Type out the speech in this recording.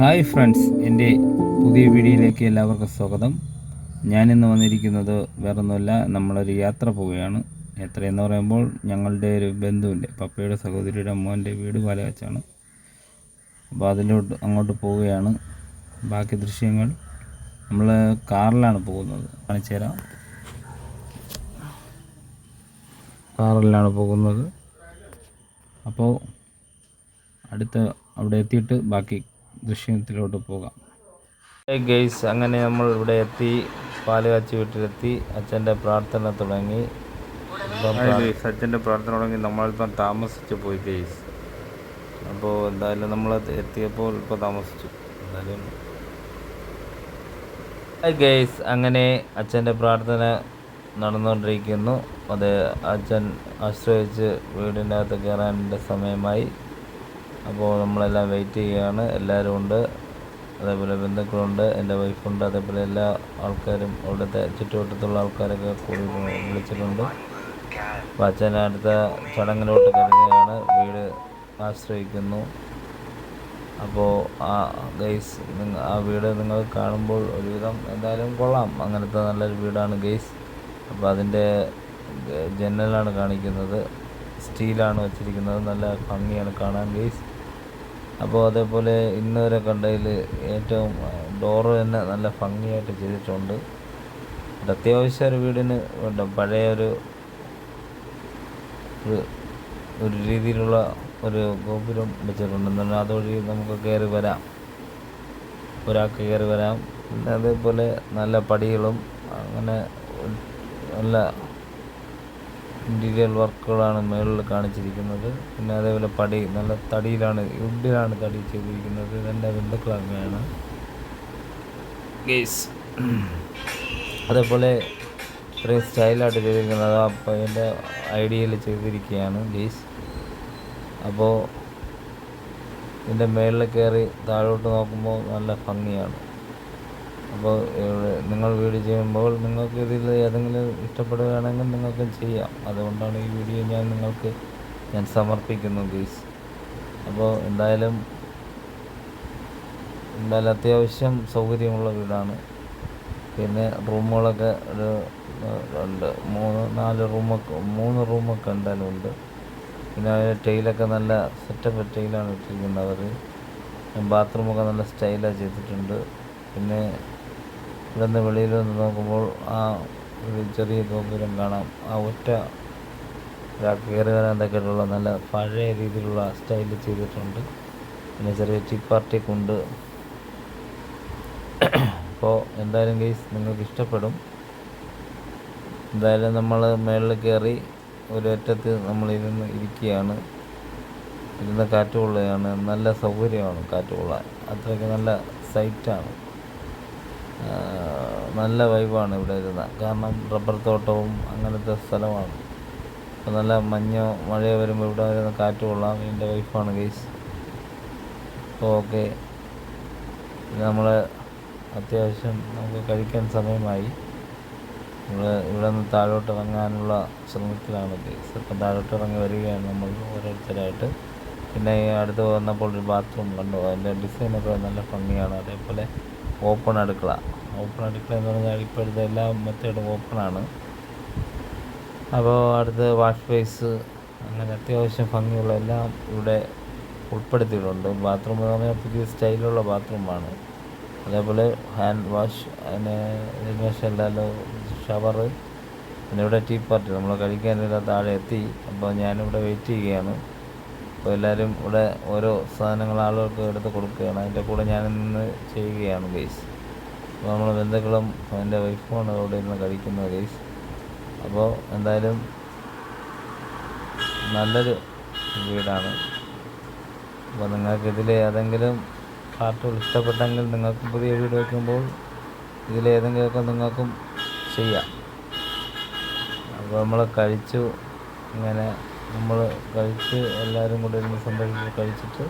Hi friends എന്റെ പുതിയ വീഡിയോയിലേക്ക് എല്ലാവർക്കും സ്വാഗതം. ഞാനിന്ന് വന്നിരിക്കുന്നത് വേറൊന്നുമല്ല നമ്മളൊരു യാത്ര പോവുകയാണ്. യാത്രയെന്ന് പറയുമ്പോൾ ഞങ്ങളുടെ ഒരു ബന്ധുവിന്റെ പപ്പയുടെ സഹോദരിയുടെ മോന്റെ വീട് പാലവച്ചാണ് അപ്പോൾ അതിലോട്ട് അങ്ങോട്ട് പോവുകയാണ്. ബാക്കി ദൃശ്യങ്ങൾ നമ്മൾ കാറിലാണ് പോകുന്നത്. കാണിച്ചു തരാം. കാറിലാണ് പോകുന്നത്. അപ്പോൾ അടുത്ത അവിടെ എത്തിയിട്ട് ബാക്കി ദൃശ്യത്തിലോട്ട് പോകാം. ഗെയ്സ് അങ്ങനെ നമ്മൾ ഇവിടെ എത്തി. പാലുകാച്ചി വീട്ടിലെത്തി. അച്ഛന്റെ പ്രാർത്ഥന തുടങ്ങി. അച്ഛന്റെ പ്രാർത്ഥന തുടങ്ങി. നമ്മളിപ്പം താമസിച്ച് പോയി ഗെയ്സ് അപ്പോൾ എന്തായാലും നമ്മൾ എത്തിയപ്പോൾ ഇപ്പോൾ താമസിച്ചു. എന്തായാലും ഗെയ്സ് അങ്ങനെ അച്ഛന്റെ പ്രാർത്ഥന നടന്നുകൊണ്ടിരിക്കുന്നു. അത് അച്ഛൻ ആശ്രയിച്ച് വീടിന്റെ അകത്ത് കയറാനുള്ള സമയമായി. അപ്പോൾ നമ്മളെല്ലാം വെയിറ്റ് ചെയ്യുകയാണ്. എല്ലാവരും ഉണ്ട്. അതേപോലെ ബന്ധുക്കളുണ്ട്. എന്റെ വൈഫുണ്ട് അതേപോലെ എല്ലാ ആൾക്കാരും അവിടുത്തെ ചുറ്റുവട്ടത്തുള്ള ആൾക്കാരൊക്കെ കൂടി വിളിച്ചിട്ടുണ്ട്. അപ്പോൾ അച്ഛൻ അടുത്ത ചടങ്ങിലോട്ട് കരുതുകയാണ് വീട് ആശ്രയിക്കുന്നു. അപ്പോൾ ആ ഗെയ്സ് ആ വീട് നിങ്ങൾ കാണുമ്പോൾ ഒരുവിധം എന്തായാലും കൊള്ളാം. അങ്ങനത്തെ നല്ലൊരു വീടാണ് ഗെയ്സ് അപ്പോൾ അതിന്റെ ജനലാണ് കാണിക്കുന്നത്. സ്റ്റീലാണ് വെച്ചിരിക്കുന്നത്. നല്ല ഭംഗിയാണ് കാണാൻ ഗെയ്സ് അപ്പോൾ അതേപോലെ ഇന്നുവരെ കണ്ടതിൽ ഏറ്റവും ഡോറ് തന്നെ നല്ല ഭംഗിയായിട്ട് ചെയ്തിട്ടുണ്ട്. അത്യാവശ്യം ഒരു വീടിന് പഴയ ഒരു ഒരു രീതിയിലുള്ള ഒരു ഗോപുരം വെച്ചിട്ടുണ്ട്. അതുവഴി നമുക്ക് കയറി വരാം. ഒരാൾക്ക് കയറി വരാം. പിന്നെ അതേപോലെ നല്ല പടികളും അങ്ങനെ നല്ല ഇന്റീരിയൽ വർക്കുകളാണ് മുകളിൽ കാണിച്ചിരിക്കുന്നത്. പിന്നെ അതേപോലെ പടി നല്ല തടിയിലാണ് വുഡിലാണ് തടി ചെയ്തിരിക്കുന്നത്. ഇതെന്റെ ബന്ധുക്കളൊക്കെയാണ് ഗേസ് അതേപോലെ ഇത്രയും സ്റ്റൈലായിട്ട് ചെയ്തിരിക്കുന്നത്. അപ്പോൾ എന്റെ ഐഡിയയിൽ ചെയ്തിരിക്കുകയാണ് ഗേസ് അപ്പോൾ ഇതിന്റെ മുകളിൽ കയറി താഴോട്ട് നോക്കുമ്പോൾ നല്ല ഭംഗിയാണ്. അപ്പോൾ നിങ്ങൾ വീഡിയോ ചെയ്യുമ്പോൾ നിങ്ങൾക്ക് ഇതിൽ ഏതെങ്കിലും ഇഷ്ടപ്പെടുകയാണെങ്കിൽ നിങ്ങൾക്ക് ചെയ്യാം. അതുകൊണ്ടാണ് ഈ വീഡിയോ ഞാൻ നിങ്ങൾക്ക് ഞാൻ സമർപ്പിക്കുന്നു ഗീസ്. അപ്പോൾ എന്തായാലും എന്തായാലും അത്യാവശ്യം സൗകര്യമുള്ള വീടാണ്. പിന്നെ റൂമുകളൊക്കെ ഒരു രണ്ട് മൂന്ന് നാല് റൂമൊക്കെ മൂന്ന് റൂമൊക്കെ എന്തായാലും ഉണ്ട്. പിന്നെ അതിന്റെ ടൈലൊക്കെ നല്ല സെറ്റപ്പ് ടൈലാണ് ഇട്ടിരിക്കുന്നത് അവർ. ബാത്റൂമൊക്കെ നല്ല സ്റ്റൈലാണ് ചെയ്തിട്ടുണ്ട്. പിന്നെ ഇവിടെ നിന്ന് വെളിയിൽ നിന്ന് നോക്കുമ്പോൾ ആ ഒരു ചെറിയ ഗോപുരം കാണാം. ആ ഒറ്റ കയറി വരാൻ തക്കയിട്ടുള്ള നല്ല പഴയ രീതിയിലുള്ള സ്റ്റൈൽ ചെയ്തിട്ടുണ്ട്. പിന്നെ ചെറിയ ടീ പാർട്ടിയൊക്കെ ഉണ്ട്. അപ്പോൾ എന്തായാലും കേസ് നിങ്ങൾക്ക് ഇഷ്ടപ്പെടും. എന്തായാലും നമ്മൾ മേളിൽ കയറി ഒരറ്റത്ത് നമ്മൾ ഇരുന്ന് ഇരിക്കുകയാണ്. ഇരുന്ന് കാറ്റ് കൊള്ളുകയാണ്. നല്ല സൗകര്യമാണ് കാറ്റ് കൊള്ളാൻ. അത്രയ്ക്ക് നല്ല സൈറ്റാണ് നല്ല വൈബാണ് ഇവിടെ ഇരുന്ന്. കാരണം റബ്ബർ തോട്ടവും അങ്ങനത്തെ സ്ഥലമാണ്. അപ്പോൾ നല്ല മഞ്ഞോ മഴയോ വരുമ്പോൾ ഇവിടെ വരുന്ന കാറ്റ് കൊള്ളാം. എന്റെ വൈഫാണ് ഗെയ്സ് അപ്പോൾ ഓക്കെ നമ്മൾ അത്യാവശ്യം നമുക്ക് കഴിക്കാൻ സമയമായി. നമ്മൾ ഇവിടെ നിന്ന് താഴോട്ട് ഇറങ്ങാനുള്ള ശ്രമത്തിലാണ് ഗെയ്സ് അപ്പം താഴോട്ട് ഇറങ്ങി വരികയാണ് നമ്മൾ ഓരോരുത്തരായിട്ട്. പിന്നെ അടുത്ത് വന്നപ്പോൾ ഒരു ബാത്റൂം കണ്ടു. അതിന്റെ ഡിസൈനൊക്കെ നല്ല ഭംഗിയാണ്. അതേപോലെ ഓപ്പൺ അടുക്കള. ഓപ്പൺ അടുക്കള എന്ന് പറഞ്ഞാൽ ഇപ്പോഴത്തെ എല്ലാ മെത്തേഡും ഓപ്പണാണ് അപ്പോൾ അടുത്ത് വാഷ് ബേസ് അങ്ങനെ അത്യാവശ്യം ഭംഗിയുള്ള എല്ലാം ഇവിടെ ഉൾപ്പെടുത്തിയിട്ടുണ്ട്. ബാത്റൂം എന്ന് പറഞ്ഞാൽ പുതിയ സ്റ്റൈലുള്ള ബാത്റൂമാണ് അതേപോലെ ഹാൻഡ് വാഷ് അതിനെ ഇതിന് ശേഷം ഷവർ പിന്നെ ഇവിടെ ടീ പാർട്ടി നമ്മൾ കഴിക്കാനില്ല താഴെ എത്തി. അപ്പോൾ ഞാനിവിടെ വെയിറ്റ് ചെയ്യുകയാണ്. അപ്പോൾ എല്ലാവരും ഇവിടെ ഓരോ സാധനങ്ങൾ ആളുകൾക്ക് എടുത്ത് കൊടുക്കുകയാണ്. അതിന്റെ കൂടെ ഞാൻ നിന്ന് ചെയ്യുകയാണ് ഗെയ്സ് അപ്പോൾ നമ്മൾ ബന്ധുക്കളും എന്റെ വൈഫുമാണ് അവിടെ ഇരുന്ന് കഴിക്കുന്നത് ഗെയ്സ് അപ്പോൾ എന്തായാലും നല്ലൊരു വീടാണ്. അപ്പോൾ നിങ്ങൾക്ക് ഇതിൽ ഏതെങ്കിലും പാർട്ടുകൾ ഇഷ്ടപ്പെട്ടെങ്കിൽ നിങ്ങൾക്ക് പുതിയ വീട് വയ്ക്കുമ്പോൾ ഇതിലേതെങ്കിലുമൊക്കെ നിങ്ങൾക്കും ചെയ്യാം. അപ്പോൾ നമ്മൾ കഴിച്ചു ഇങ്ങനെ നമ്മൾ കഴിച്ച് എല്ലാവരും കൂടെ ഇരുന്ന് സന്തോഷിച്ച് കഴിച്ചിട്ട്